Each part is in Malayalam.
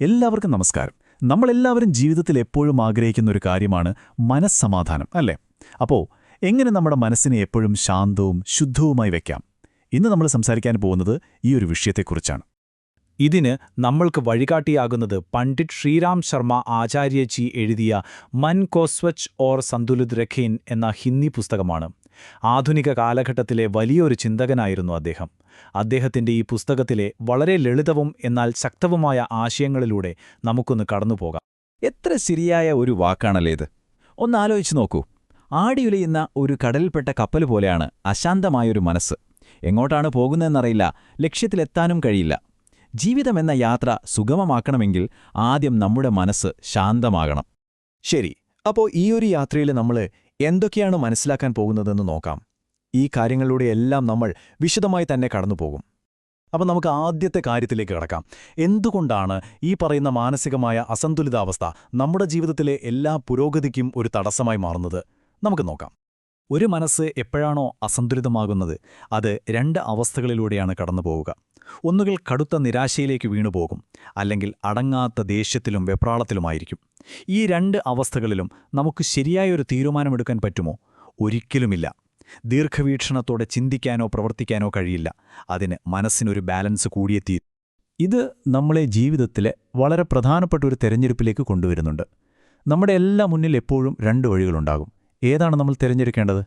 എല്ലാവർക്കും നമസ്കാരം. നമ്മളെല്ലാവരും ജീവിതത്തിൽ എപ്പോഴും ആഗ്രഹിക്കുന്ന ഒരു കാര്യമാണ് മനസ്സമാധാനം അല്ലേ? അപ്പോൾ എങ്ങനെ നമ്മുടെ മനസ്സിനെ എപ്പോഴും ശാന്തവും ശുദ്ധവുമായി വയ്ക്കാം ഇന്ന് നമ്മൾ സംസാരിക്കാൻ പോകുന്നത് ഈ ഒരു വിഷയത്തെക്കുറിച്ചാണ്. ഇതിന് നമ്മൾക്ക് വഴികാട്ടിയാകുന്നത് പണ്ഡിറ്റ് ശ്രീരാം ശർമ്മ ആചാര്യജി എഴുതിയ മൻ കോസ്വച്ച് ഓർ സന്തുലിത് രഖീൻ എന്ന ഹിന്ദി പുസ്തകമാണ്. ആധുനിക കാലഘട്ടത്തിലെ വലിയൊരു ചിന്തകനായിരുന്നു അദ്ദേഹം. അദ്ദേഹത്തിന്റെ ഈ പുസ്തകത്തിലെ വളരെ ലളിതവും എന്നാൽ ശക്തവുമായ ആശയങ്ങളിലൂടെ നമുക്കൊന്ന് കടന്നുപോകാം എത്ര ശരിയായ ഒരു വാക്കാണല്ലേ ഇത്? ഒന്നാലോചിച്ച് നോക്കൂ. ആടിയുലയുന്ന ഒരു കടലിൽപ്പെട്ട കപ്പൽ പോലെയാണ് അശാന്തമായൊരു മനസ്സ്. എങ്ങോട്ടാണ് പോകുന്നതെന്നറിയില്ല ലക്ഷ്യത്തിലെത്താനും കഴിയില്ല. ജീവിതമെന്ന യാത്ര സുഗമമാക്കണമെങ്കിൽ ആദ്യം നമ്മുടെ മനസ്സ് ശാന്തമാകണം. ശരി അപ്പോൾ ഈ ഒരു യാത്രയിൽ നമ്മൾ എന്തൊക്കെയാണ് മനസ്സിലാക്കാൻ പോകുന്നതെന്ന് നോക്കാം. ഈ കാര്യങ്ങളിലൂടെയെല്ലാം നമ്മൾ വിശദമായി തന്നെ കടന്നുപോകും അപ്പം നമുക്ക് ആദ്യത്തെ കാര്യത്തിലേക്ക് കിടക്കാം. എന്തുകൊണ്ടാണ് ഈ പറയുന്ന മാനസികമായ അസന്തുലിതാവസ്ഥ നമ്മുടെ ജീവിതത്തിലെ എല്ലാ പുരോഗതിക്കും ഒരു തടസ്സമായി മാറുന്നത്? നമുക്ക് നോക്കാം. ഒരു മനസ്സ് എപ്പോഴാണോ അസന്തുലിതമാകുന്നത് അത് രണ്ട് അവസ്ഥകളിലൂടെയാണ് കടന്നുപോവുക. ഒന്നുകിൽ കടുത്ത നിരാശയിലേക്ക് വീണുപോകും അല്ലെങ്കിൽ അടങ്ങാത്ത ദേഷ്യത്തിലും വെപ്രാളത്തിലുമായിരിക്കും. ഈ രണ്ട് അവസ്ഥകളിലും നമുക്ക് ശരിയായൊരു തീരുമാനമെടുക്കാൻ പറ്റുമോ? ഒരിക്കലുമില്ല. ദീർഘവീക്ഷണത്തോടെ ചിന്തിക്കാനോ പ്രവർത്തിക്കാനോ കഴിയില്ല. അതിന് മനസ്സിനൊരു ബാലൻസ് കൂടിയെത്തി ഇത് നമ്മളെ ജീവിതത്തിലെ വളരെ പ്രധാനപ്പെട്ട ഒരു തെരഞ്ഞെടുപ്പിലേക്ക് കൊണ്ടുവരുന്നുണ്ട്. നമ്മുടെ എല്ലാ മുന്നിൽ എപ്പോഴും രണ്ട് വഴികളുണ്ടാകും. ഏതാണ് നമ്മൾ തിരഞ്ഞെടുക്കേണ്ടത്?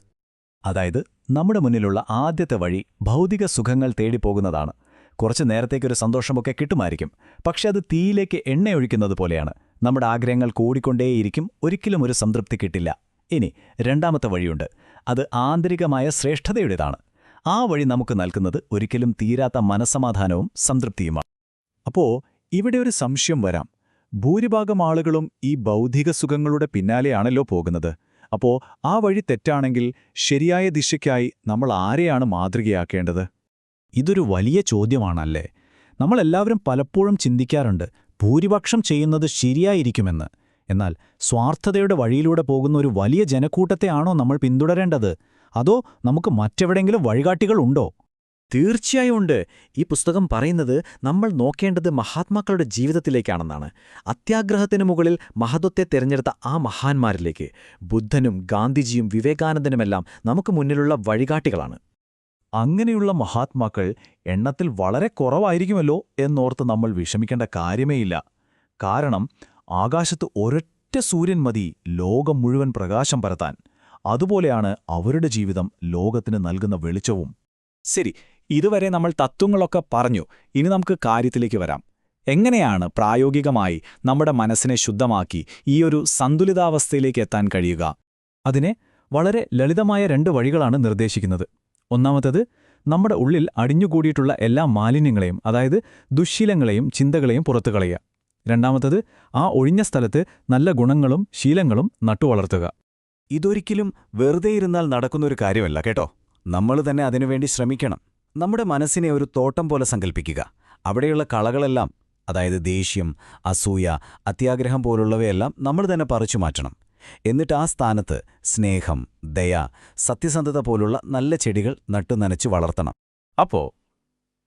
അതായത് നമ്മുടെ മുന്നിലുള്ള ആദ്യത്തെ വഴി ഭൗതിക സുഖങ്ങൾ തേടിപ്പോകുന്നതാണ്. കുറച്ച് നേരത്തേക്കൊരു സന്തോഷമൊക്കെ കിട്ടുമായിരിക്കും. പക്ഷെ അത് തീയിലേക്ക് എണ്ണയൊഴിക്കുന്നത് പോലെയാണ്. നമ്മുടെ ആഗ്രഹങ്ങൾ കൂടിക്കൊണ്ടേയിരിക്കും. ഒരിക്കലും ഒരു സംതൃപ്തി കിട്ടില്ല. ഇനി രണ്ടാമത്തെ വഴിയുണ്ട്. അത് ആന്തരികമായ ശ്രേഷ്ഠതയുടേതാണ്. ആ വഴി നമുക്ക് നൽകുന്നത് ഒരിക്കലും തീരാത്ത മനസമാധാനവും സംതൃപ്തിയുമാണ്. അപ്പോ ഇവിടെ ഒരു സംശയം വരാം. ഭൂരിഭാഗം ആളുകളും ഈ ബൗദ്ധിക സുഖങ്ങളുടെ പിന്നാലെയാണല്ലോ പോകുന്നത്. അപ്പോ ആ വഴി തെറ്റാണെങ്കിൽ ശരിയായ ദിശയ്ക്കായി നമ്മൾ ആരെയാണ് മാതൃകയാക്കേണ്ടത്? ഇതൊരു വലിയ ചോദ്യമാണല്ലേ? നമ്മളെല്ലാവരും പലപ്പോഴും ചിന്തിക്കാറുണ്ട് ഭൂരിപക്ഷം ചെയ്യുന്നത് ശരിയായിരിക്കുമെന്ന്. എന്നാൽ സ്വാർത്ഥതയുടെ വഴിയിലൂടെ പോകുന്ന ഒരു വലിയ ജനക്കൂട്ടത്തെയാണോ നമ്മൾ പിന്തുടരേണ്ടത്? അതോ നമുക്ക് മറ്റെവിടെയെങ്കിലും വഴികാട്ടികളുണ്ടോ തീർച്ചയായും ഉണ്ട്. ഈ പുസ്തകം പറയുന്നത് നമ്മൾ നോക്കേണ്ടത് മഹാത്മാക്കളുടെ ജീവിതത്തിലേക്കാണെന്നാണ്. അത്യാഗ്രഹത്തിന് മുകളിൽ മഹത്വത്തെ തിരഞ്ഞെടുത്ത ആ മഹാന്മാരിലേക്ക് ബുദ്ധനും ഗാന്ധിജിയും വിവേകാനന്ദനുമെല്ലാം നമുക്ക് മുന്നിലുള്ള വഴികാട്ടികളാണ്. അങ്ങനെയുള്ള മഹാത്മാക്കൾ എണ്ണത്തിൽ വളരെ കുറവായിരിക്കുമല്ലോ എന്നോർത്ത് നമ്മൾ വിഷമിക്കേണ്ട കാര്യമേയില്ല. കാരണം ആകാശത്ത് ഒരൊറ്റ സൂര്യൻ മതി ലോകം മുഴുവൻ പ്രകാശം പരത്താൻ. അതുപോലെയാണ് അവരുടെ ജീവിതം ലോകത്തിന് നൽകുന്ന വെളിച്ചവും. ശരി ഇതുവരെ നമ്മൾ തത്വങ്ങളൊക്കെ പറഞ്ഞു. ഇനി നമുക്ക് കാര്യത്തിലേക്ക് വരാം. എങ്ങനെയാണ് പ്രായോഗികമായി നമ്മുടെ മനസ്സിനെ ശുദ്ധമാക്കി ഈ ഒരു സന്തുലിതാവസ്ഥയിലേക്ക് എത്താൻ കഴിയുക? അതിനെ വളരെ ലളിതമായ രണ്ട് വഴികളാണ് നിർദ്ദേശിക്കുന്നത്. ഒന്നാമത്തത് നമ്മുടെ ഉള്ളിൽ അടിഞ്ഞുകൂടിയിട്ടുള്ള എല്ലാ മാലിന്യങ്ങളെയും അതായത് ദുശ്ശീലങ്ങളെയും ചിന്തകളെയും പുറത്തു കളയുക. രണ്ടാമത്തത് ആ ഒഴിഞ്ഞ സ്ഥലത്ത് നല്ല ഗുണങ്ങളും ശീലങ്ങളും നട്ടുവളർത്തുക. ഇതൊരിക്കലും വെറുതെ ഇരുന്നാൽ നടക്കുന്നൊരു കാര്യമല്ല കേട്ടോ. നമ്മൾ തന്നെ അതിനുവേണ്ടി ശ്രമിക്കണം. നമ്മുടെ മനസ്സിനെ ഒരു തോട്ടം പോലെ സങ്കല്പിക്കുക അവിടെയുള്ള കളകളെല്ലാം അതായത് ദേഷ്യം അസൂയ അത്യാഗ്രഹം പോലുള്ളവയെല്ലാം നമ്മൾ തന്നെ പറിച്ചു മാറ്റണം. എന്നിട്ട് ആ സ്ഥാനത്ത് സ്നേഹം ദയ സത്യസന്ധത പോലുള്ള നല്ല ചെടികൾ നട്ടുനനച്ച് വളർത്തണം. അപ്പോ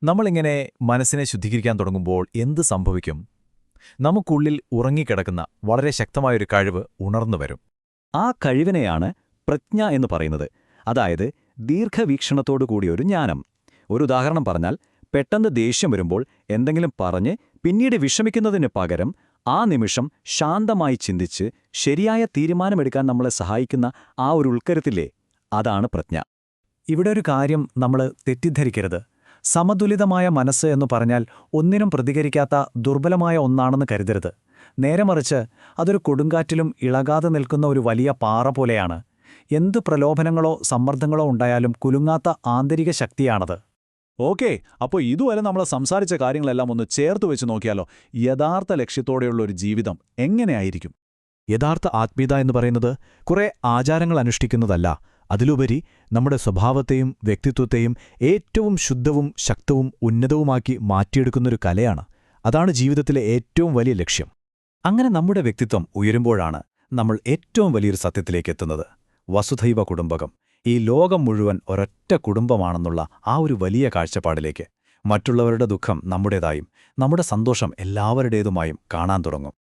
നമ്മളിങ്ങനെ മനസ്സിനെ ശുദ്ധീകരിക്കാൻ തുടങ്ങുമ്പോൾ എന്ത് സംഭവിക്കും? നമുക്കുള്ളിൽ ഉറങ്ങിക്കിടക്കുന്ന വളരെ ശക്തമായൊരു കഴിവ് ഉണർന്നുവരും ആ കഴിവിനെയാണ് പ്രജ്ഞ എന്ന് പറയുന്നത്. അതായത് ദീർഘവീക്ഷണത്തോടുകൂടിയൊരു ജ്ഞാനം. ഒരു ഉദാഹരണം പറഞ്ഞാൽ പെട്ടെന്ന് ദേഷ്യം വരുമ്പോൾ എന്തെങ്കിലും പറഞ്ഞ് പിന്നീട് വിഷമിക്കുന്നതിന് പകരം ആ നിമിഷം ശാന്തമായി ചിന്തിച്ച് ശരിയായ തീരുമാനമെടുക്കാൻ നമ്മളെ സഹായിക്കുന്ന ആ ഒരു ഉൾക്കരുത്തില്ലേ? അതാണ് പ്രജ്ഞ. ഇവിടെ ഒരു കാര്യം നമ്മൾ തെറ്റിദ്ധരിക്കരുത്. സമതുലിതമായ മനസ്സ് എന്ന് പറഞ്ഞാൽ ഒന്നിനും പ്രതികരിക്കാത്ത ദുർബലമായ ഒന്നാണെന്ന് കരുതരുത്. നേരെ മറിച്ച് അതൊരു കൊടുങ്കാറ്റിലും ഇളകാതെ നിൽക്കുന്ന ഒരു വലിയ പാറ പോലെയാണ്. എന്ത് പ്രലോഭനങ്ങളോ സമ്മർദ്ദങ്ങളോ ഉണ്ടായാലും കുലുങ്ങാത്ത ആന്തരിക ശക്തിയാണത്. ഓക്കെ അപ്പോൾ ഇതുവരെ നമ്മൾ സംസാരിച്ച കാര്യങ്ങളെല്ലാം ഒന്ന് ചേർത്ത് വെച്ച് നോക്കിയാലോ? യഥാർത്ഥ ലക്ഷ്യത്തോടെയുള്ള ഒരു ജീവിതം എങ്ങനെയായിരിക്കും? യഥാർത്ഥ ആത്മീയത എന്ന് പറയുന്നത് കുറേ ആചാരങ്ങൾ അനുഷ്ഠിക്കുന്നതല്ല. അതിലുപരി നമ്മുടെ സ്വഭാവത്തെയും വ്യക്തിത്വത്തെയും ഏറ്റവും ശുദ്ധവും ശക്തവും ഉന്നതവുമാക്കി മാറ്റിയെടുക്കുന്നൊരു കലയാണ്. അതാണ് ജീവിതത്തിലെ ഏറ്റവും വലിയ ലക്ഷ്യം. അങ്ങനെ നമ്മുടെ വ്യക്തിത്വം ഉയരുമ്പോഴാണ് നമ്മൾ ഏറ്റവും വലിയൊരു സത്യത്തിലേക്ക് എത്തുന്നത്. വസുധൈവ കുടുംബകം. ഈ ലോകം മുഴുവൻ ഒരൊറ്റ കുടുംബമാണെന്നുള്ള ആ ഒരു വലിയ കാഴ്ചപ്പാടിലേക്ക് മറ്റുള്ളവരുടെ ദുഃഖം നമ്മുടേതായും നമ്മുടെ സന്തോഷം എല്ലാവരുടേതുമായും കാണാൻ തുടങ്ങും.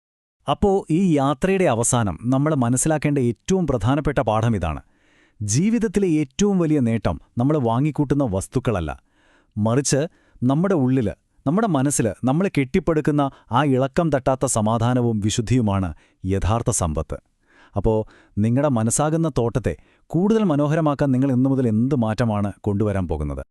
അപ്പോൾ ഈ യാത്രയുടെ അവസാനം നമ്മൾ മനസ്സിലാക്കേണ്ട ഏറ്റവും പ്രധാനപ്പെട്ട പാഠം ഇതാണ്. ജീവിതത്തിലെ ഏറ്റവും വലിയ നേട്ടം നമ്മൾ വാങ്ങിക്കൂട്ടുന്ന വസ്തുക്കളല്ല. മറിച്ച് നമ്മുടെ ഉള്ളിൽ നമ്മുടെ മനസ്സിൽ നമ്മൾ കെട്ടിപ്പടുക്കുന്ന ആ ഇളക്കം തട്ടാത്ത സമാധാനവും വിശുദ്ധിയുമാണ് യഥാർത്ഥ സമ്പത്ത്. അപ്പോൾ നിങ്ങളുടെ മനസ്സാകുന്ന തോട്ടത്തെ കൂടുതൽ മനോഹരമാക്കാൻ നിങ്ങൾ ഇന്നു മുതൽ എന്ത് മാറ്റമാണ് കൊണ്ടുവരാൻ പോകുന്നത്?